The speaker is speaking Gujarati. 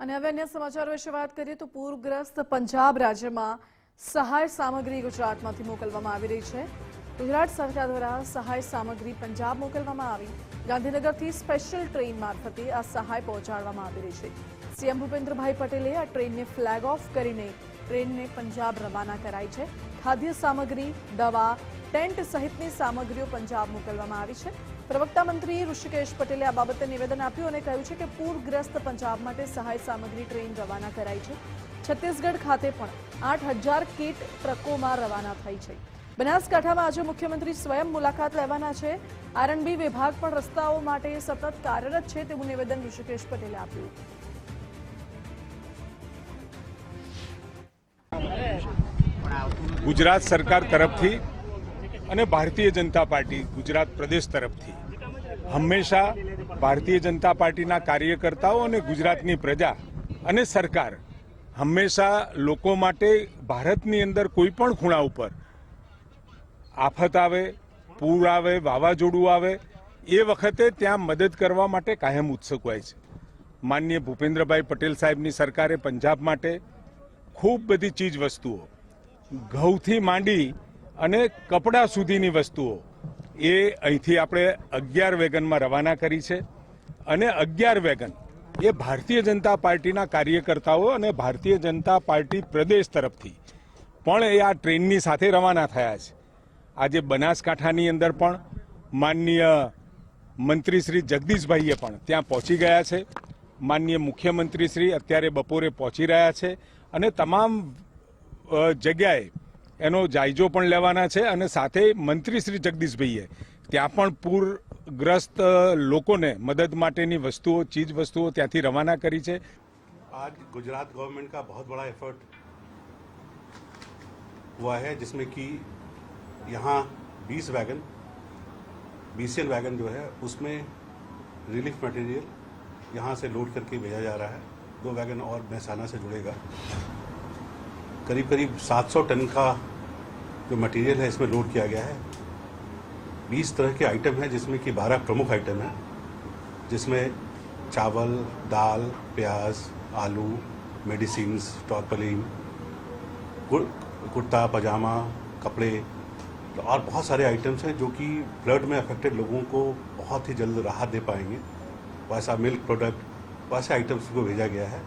અને હવે અન્ય સમાચારો વિશે વાત કરીએ તો પૂરગ્રસ્ત પંજાબ રાજ્યમાં સહાય સામગ્રી ગુજરાતમાંથી મોકલવામાં આવી રહી છે. ગુજરાત સરકાર દ્વારા સહાય સામગ્રી પંજાબ મોકલવામાં આવી. ગાંધીનગરથી સ્પેશિયલ ટ્રેન મારફતે આ સહાય પહોંચાડવામાં આવી રહી છે. સીએમ ભૂપેન્દ્રભાઈ પટેલે આ ટ્રેનને ફ્લેગ ઓફ કરીને ટ્રેનને પંજાબ રવાના કરાઈ છે. ખાદ્ય સામગ્રી, દવા, ટેન્ટ સહિતની સામગ્રીઓ પંજાબ મોકલવામાં આવી છે. પ્રવક્તા મંત્રી ઋષિકેશ પટેલે આ બાબતે નિવેદન આપ્યું અને કહ્યું છે કે પૂરગ્રસ્ત પંજાબ માટે સહાય સામગ્રી ટ્રેન રવાના કરાઈ છે. છત્તીસગઢ ખાતે પણ આઠ હજાર કીટ ટ્રકોમાં રવાના થઈ છે. બનાસકાંઠામાં આજે મુખ્યમંત્રી સ્વયં મુલાકાત લેવાના છે. આરએનબી વિભાગ પણ રસ્તાઓ માટે સતત કાર્યરત છે તેવું નિવેદન ઋષિકેશ પટેલે આપ્યું. ગુજરાત સરકાર તરફથી અને ભારતીય જનતા પાર્ટી ગુજરાત પ્રદેશ તરફથી હંમેશા ભારતીય જનતા પાર્ટીના કાર્યકર્તાઓ અને ગુજરાતની પ્રજા અને સરકાર હંમેશા લોકો માટે ભારતની અંદર કોઈ પણ ખૂણા ઉપર આફત આવે, પૂર આવે, વાવાઝોડું આવે, એ વખતે ત્યાં મદદ કરવા માટે કાયમ ઉત્સુક હોય છે. માન્ય ભૂપેન્દ્રભાઈ પટેલ સાહેબની સરકારે પંજાબ માટે ખૂબ બધી ચીજ વસ્તુઓ ઘઉંથી માંડી અને કપડાં સુધીની વસ્તુઓ એ અહીંથી આપણે અગિયાર વેગનમાં રવાના કરી છે. અને અગિયાર વેગન એ ભારતીય જનતા પાર્ટીના કાર્યકર્તાઓ અને ભારતીય જનતા પાર્ટી પ્રદેશ તરફથી પણ એ આ ટ્રેનની સાથે રવાના થયા છે. આજે બનાસકાંઠાની અંદર પણ માનનીય મંત્રી શ્રી જગદીશભાઈએ પણ ત્યાં પહોંચી ગયા છે. માનનીય મુખ્યમંત્રી શ્રી અત્યારે બપોરે પહોંચી રહ્યા છે. અને તમામ જગ્યાએ એનો જાયજો પણ લેવાના છે અને સાથે મંત્રી શ્રી જગદીશભાઈએ ત્યાં પણ પૂરગ્રસ્ત અ, લોકોને મદદ માટેની વસ્તુઓ ચીજ વસ્તુઓ ત્યાંથી રવાના કરી છે आज गुजरात गवर्नमेंट का बहुत बड़ा एफर्ट हुआ है जिसमें कि यहाँ 20 वैगन बीसीएन वैगन जो है उसमें रिलीफ मटेरियल यहाँ से लोड करके भेजा जा रहा है दो वैगन और महसाना से जुड़ेगा करीब करीब 700 टन का जो मटेरियल है, इसमें लोड किया गया है। 20 तरह के आइटम हैं जिसमें कि 12 प्रमुख आइटम हैं, जिसमें चावल, दाल, प्याज, आलू मेडिसिन टॉर्पलिन कुर्ता, पजामा, कपड़े तो और बहुत सारे आइटम्स हैं जो कि फ्लड में अफेक्टेड लोगों को बहुत ही जल्द राहत दे पाएँगे। वैसा मिल्क प्रोडक्ट वैसे आइटम्स को भेजा गया है।